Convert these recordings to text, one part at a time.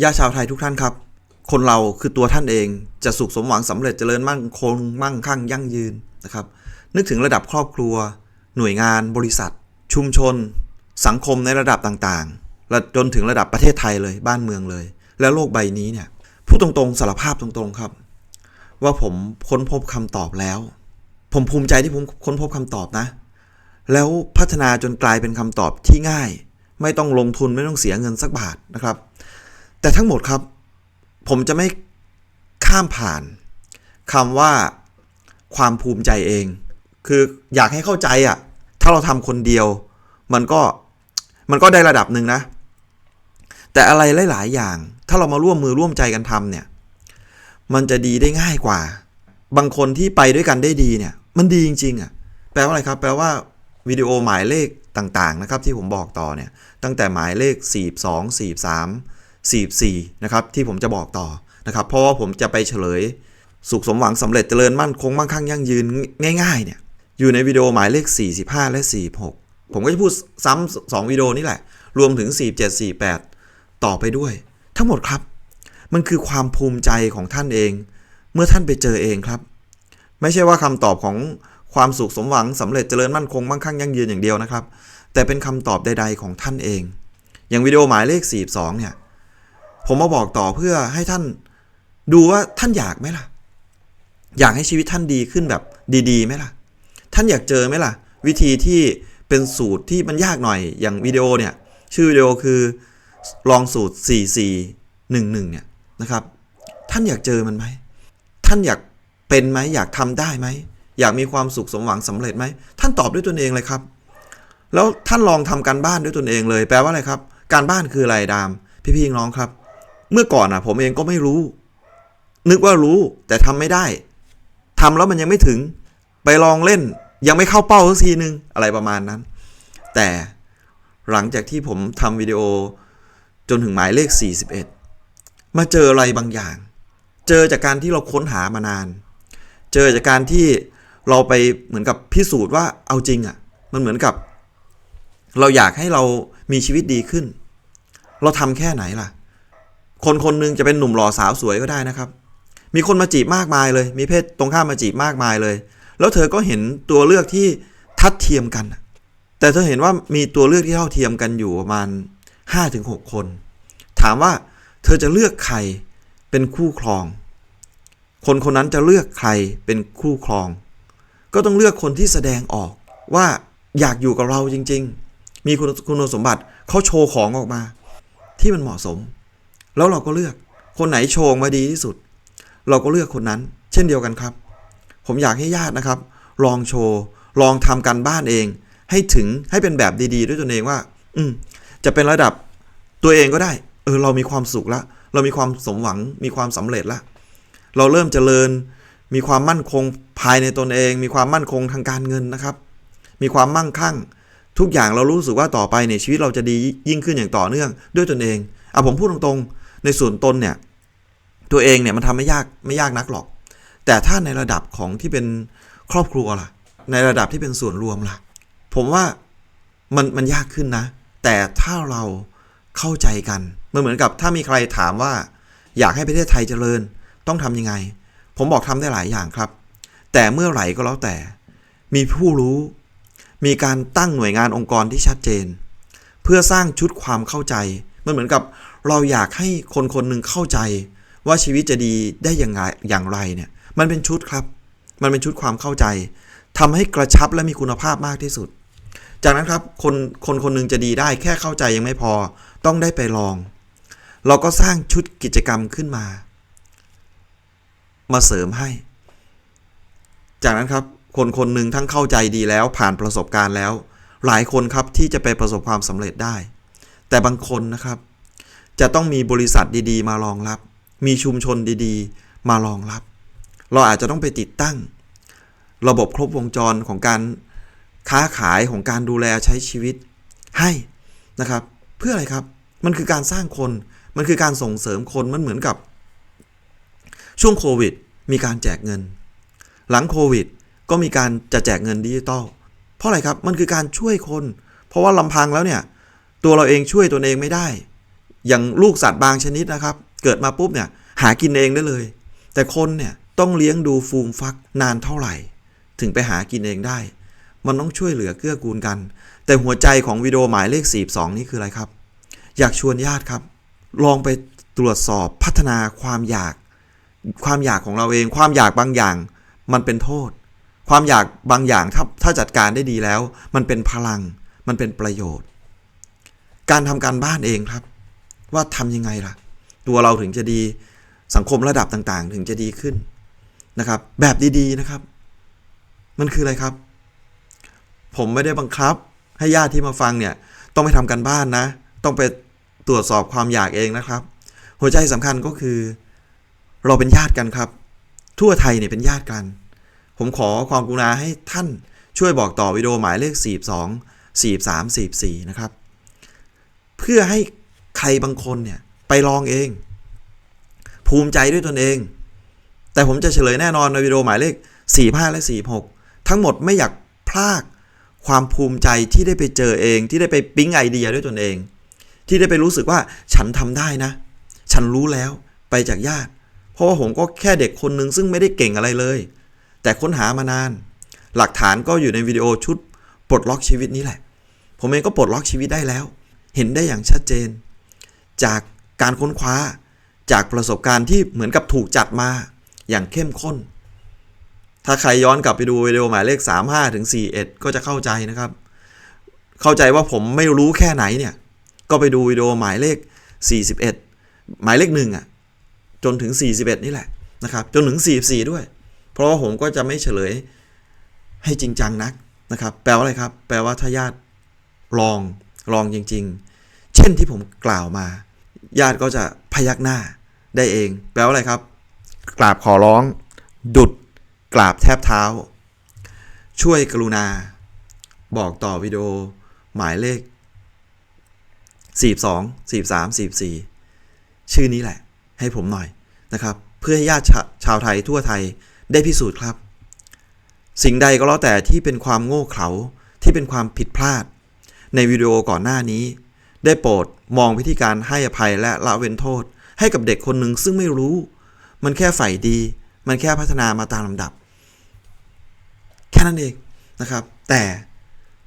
ญาติชาวไทยทุกท่านครับ คนเราคือตัวท่านเองจะสุขสมหวังสำเร็จเจริญมั่นคงมั่งคั่งยั่งยืนนะครับ นึกถึงระดับครอบครัว หน่วยงาน บริษัท ชุมชน สังคมในระดับต่างๆและจนถึงระดับประเทศไทยเลยบ้านเมืองเลย แล้วโลกใบนี้เนี่ยพูดตรงๆสารภาพตรงๆครับ ว่าผมค้นพบคำตอบแล้ว ผมภูมิใจที่ผมค้นพบคำตอบนะ แล้วพัฒนาจนกลายเป็นคำตอบที่ง่าย ไม่ต้องลงทุนไม่ต้องเสียเงินสักบาทนะครับ แต่ทั้งหมดครับ ผมจะไม่ข้ามผ่านคำว่าความภูมิใจเอง คืออยากให้เข้าใจอะ่ะ ถ้าเราทำคนเดียว มันก็มันก็ได้ระดับหนึ่งนะ แต่อะไรหลาย ๆ อย่าง ถ้าเรามาร่วมมือร่วมใจกันทำเนี่ย มันจะดีได้ง่ายกว่า บางคนที่ไปด้วยกันได้ดีเนี่ย มันดีจริง ๆอะ แปลว่าอะไรครับ แปลว่าวิดีโอหมายเลขต่าง ๆ นะครับ ที่ผมบอกต่อเนี่ย ตั้งแต่หมายเลข 42 43 44นะครับที่ผมจะบอกต่อนะครับ เพราะว่าผมจะไปเฉลย สุขสมหวังสำเร็จเจริญมั่นคงมั่งคั่งยั่งยืนง่ายๆเนี่ยอยู่ในวิดีโอหมายเลข 45 และ 46 ผมก็จะพูดซ้ำสองวิดีโอนี่แหละ รวมถึง 47 48 ต่อไปด้วย ทั้งหมดครับ มันคือความภูมิใจของท่านเอง เมื่อท่านไปเจอเองครับ ไม่ใช่ว่าคำตอบของความสุขสมหวังสำเร็จเจริญมั่นคงมั่งคั่งยั่งยืนอย่างเดียวนะครับ แต่เป็นคำตอบใด ๆของท่านเอง อย่างวิดีโอหมายเลข 42 เนี่ย ผมมาบอกต่อเพื่อให้ท่านดูว่าท่านอยากไหมล่ะ อยากให้ชีวิตท่านดีขึ้นแบบดีๆไหมล่ะ ท่านอยากเจอไหมล่ะ วิธีที่เป็นสูตรที่มันยากหน่อยอย่างวิดีโอเนี่ย ชื่อวิดีโอคือลองสูตร 4411 เนี่ยนะครับ ท่านอยากเจอมันไหม ท่านอยากเป็นไหมอยากทำได้ไหม อยากมีความสุขสมหวังสำเร็จไหม ท่านตอบด้วยตนเองเลยครับ แล้วท่านลองทำการบ้านด้วยตนเองเลย แปลว่าอะไรครับ การบ้านคืออะไรดาม พี่ๆน้องครับ เมื่อก่อนอะ ผมเองก็ไม่รู้ นึกว่ารู้แต่ทำไม่ได้ทำแล้วมันยังไม่ถึง ไปลองเล่น ยังไม่เข้าเป้าสักทีนึง อะไรประมาณนั้น แต่หลังจากที่ผมทำวิดีโอจนถึงหมายเลข 41 มาเจออะไรบางอย่าง เจอจากการที่เราค้นหามานาน เจอจากการที่เราไปเหมือนกับพิสูจน์ว่าเอาจริงอะ่ะ มันเหมือนกับ เราอยากให้เรามีชีวิตดีขึ้น เราทำแค่ไหนล่ะ คนคนหนึงจะเป็นหนุ่มหล่อสาวสวยก็ได้นะครับ มีคนมาจีบมากมายเลย มีเพศตรงข้ามมาจีบมากมายเลย แล้วเธอก็เห็นตัวเลือกที่ทัดเทียมกัน แต่เธอเห็นว่ามีตัวเลือกที่เท่าเทียมกันอยู่ประมาณ 5-6 คน ถามว่าเธอจะเลือกใครเป็นคู่ครอง คนคนนั้นจะเลือกใครเป็นคู่ครอง ก็ต้องเลือกคนที่แสดงออกว่าอยากอยู่กับเราจริง ๆ มีคุณคุณสมบัติเขาโชว์ของออกมา ที่มันเหมาะสม แล้วเราก็เลือกคนไหนโชว์มาดีที่สุด เราก็เลือกคนนั้น เช่นเดียวกันครับ ผมอยากให้ญาตินะครับ ลองโชว์ลองทำการบ้านเอง ให้ถึงให้เป็นแบบดี ๆ ด้วยตนเองว่า อืมจะเป็นระดับตัวเองก็ได้ เออ เรามีความสุขละ เรามีความสมหวังมีความสำเร็จละ เราเริ่มเจริญ มีความมั่นคงภายในตนเอง มีความมั่นคงทางการเงินนะครับ มีความมั่งคั่ง ทุกอย่างเรารู้สึกว่าต่อไปในยชีวิตเราจะดียิ่งขึ้นอย่างต่อเนื่องด้วยตนเองอะผมพูดตรงๆ ในส่วนตนเนี่ยตัวเองเนี่ยมันทำไม่ยากไม่ยากนักหรอก แต่ถ้าในระดับของที่เป็นครอบครัวล่ะ ในระดับที่เป็นส่วนรวมล่ะ ผมว่ามันมันยากขึ้นนะ แต่ถ้าเราเข้าใจกันมันเหมือนกับถ้ามีใครถามว่า อยากให้ประเทศไทยเจริญต้องทำยังไง ผมบอกทำได้หลายอย่างครับ แต่เมื่อไหร่ก็แล้วแต่ มีผู้รู้ มีการตั้งหน่วยงานองค์กรที่ชัดเจน เพื่อสร้างชุดความเข้าใจ มันเหมือนกับ เราอยากให้คนคนหนึ่งเข้าใจว่าชีวิตจะดีได้อย่างไรอย่างไรเนี่ย มันเป็นชุดครับ มันเป็นชุดความเข้าใจทำให้กระชับและมีคุณภาพมากที่สุด จากนั้นครับคนคนคนหนึ่งจะดีได้แค่เข้าใจยังไม่พอ ต้องได้ไปลอง เราก็สร้างชุดกิจกรรมขึ้นมา มาเสริมให้ จากนั้นครับคนคนหนึ่งทั้งเข้าใจดีแล้วผ่านประสบการณ์แล้ว หลายคนครับที่จะไปประสบความสำเร็จได้ แต่บางคนนะครับ จะต้องมีบริษัทดีๆ มารองรับ มีชุมชนดีๆ มารองรับ เราอาจจะต้องไปติดตั้ง ระบบครบวงจรของการค้าขายของการดูแลใช้ชีวิตให้นะครับ เพื่ออะไรครับ มันคือการสร้างคน มันคือการส่งเสริมคน มันเหมือนกับ ช่วงโควิด มีการแจกเงิน หลังโควิด ก็มีการจะแจกเงินดิจิตอล เพราะอะไรครับ มันคือการช่วยคน เพราะว่าลำพังแล้วเนี่ย ตัวเราเองช่วยตัวเองไม่ได้ อย่างลูกสัตว์บางชนิดนะครับ เกิดมาปุ๊บเนี่ยหากินเองได้เลย แต่คนเนี่ยต้องเลี้ยงดูฟูมฟักนานเท่าไหร่ ถึงไปหากินเองได้ มันต้องช่วยเหลือเกื้อกูลกัน แต่หัวใจของวิดีโอหมายเลข 42 นี่คืออะไรครับ อยากชวนญาติครับ ลองไปตรวจสอบพัฒนาความอยาก ความอยากของเราเอง ความอยากบางอย่าง มันเป็นโทษ ความอยากบางอย่างถ้าถ้าจัดการได้ดีแล้ว มันเป็นพลัง มันเป็นประโยชน์ การทำการบ้านเองครับ ว่าทำยังไงล่ะ ตัวเราถึงจะดีสังคมระดับต่างๆ ถึงจะดีขึ้นนะครับ แบบดีๆนะครับ มันคืออะไรครับ ผมไม่ได้บังคับ ให้ญาติที่มาฟังเนี่ย ต้องไปทำกันบ้านนะ ต้องไปตรวจสอบความอยากเองนะครับ หัวใจสำคัญก็คือ เราเป็นญาติกันครับ ทั่วไทยเนี่ยเป็นญาติกัน ผมขอความกรุณาให้ท่านช่วยบอกต่อวิดีโอหมายเลข 42 43 44 นะครับ เพื่อให้ ใครบางคนเนี่ยไปลองเอง ภูมิใจด้วยตนเอง แต่ผมจะเฉลยแน่นอนในวิดีโอหมายเลข 45 และ 46 ทั้งหมดไม่อยากพลากความภูมิใจที่ได้ไปเจอเอง ที่ได้ไปปิ๊งไอเดียด้วยตนเอง ที่ได้ไปรู้สึกว่าฉันทำได้นะ ฉันรู้แล้วไปจากญาติ เพราะว่าผมก็แค่เด็กคนหนึ่งซึ่งไม่ได้เก่งอะไรเลย แต่ค้นหามานาน หลักฐานก็อยู่ในวิดีโอชุดปลดล็อกชีวิตนี้แหละ ผมเองก็ปลดล็อกชีวิตได้แล้ว เห็นได้อย่างชัดเจน จากการค้นคว้า จากประสบการณ์ที่เหมือนกับถูกจัดมาอย่างเข้มข้น ถ้าใครย้อนกลับไปดูวิดีโอหมายเลข 35ถึง41 ก็จะเข้าใจนะครับ เข้าใจว่าผมไม่รู้แค่ไหนเนี่ย ก็ไปดูวิดีโอหมายเลข 41 หมายเลขหนึ่งอะจนถึง 41 นี่แหละนะครับจนถึง 44 ด้วย เพราะว่าผมก็จะไม่เฉลยให้จริงจังนักนะครับ แปลว่าอะไรครับ แปลว่าถ้าญาติลองลองจริง ๆ ช่นที่ผมกล่าวมา ญาติก็จะพยักหน้าได้เอง แปลว่าอะไรครับ กราบขอร้อง ดุดกราบแทบเท้า ช่วยกรุณา บอกต่อวิดีโอ หมายเลข 42 43 44 ชื่อนี้แหละ ให้ผมหน่อยนะครับ เพื่อให้ญาติชาชาวไทยทั่วไทยได้พิสูจน์ครับ สิ่งใดก็แล้วแต่ที่เป็นความโง่เขลาที่เป็นความผิดพลาด ในวิดีโอก่อนหน้านี้ ได้โปรดมองวิธีการให้อภัยและละเว้นโทษ ให้กับเด็กคนหนึ่งซึ่งไม่รู้ มันแค่ใฝ่ดี มันแค่พัฒนามาตามลำดับ แค่นั้นเองนะครับ แต่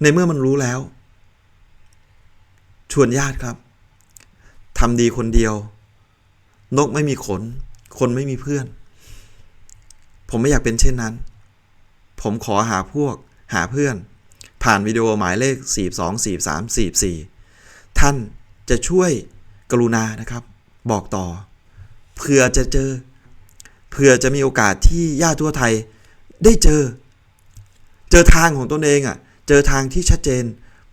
ในเมื่อมันรู้แล้ว ชวนญาติครับทำดีคนเดียว นกไม่มีขน คนไม่มีเพื่อน ผมไม่อยากเป็นเช่นนั้น ผมขอหาพวก หาเพื่อน ผ่านวิดีโอหมายเลข 42 43 44 ท่านจะช่วยกรุณานะครับ บอกต่อเพื่อจะเจอเพื่อจะมีโอกาสที่ญาติทั่วไทยได้เจอ เจอทางของตนเองอะ่ะ เจอทางที่ชัดเจน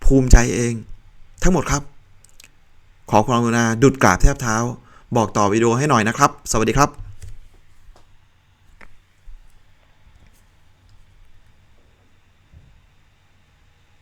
ภูมิใจเอง ทั้งหมดครับ ขอความกรุณาดุดกราบแทบเท้า บอกต่อวิดีโอให้หน่อยนะครับ สวัสดีครับ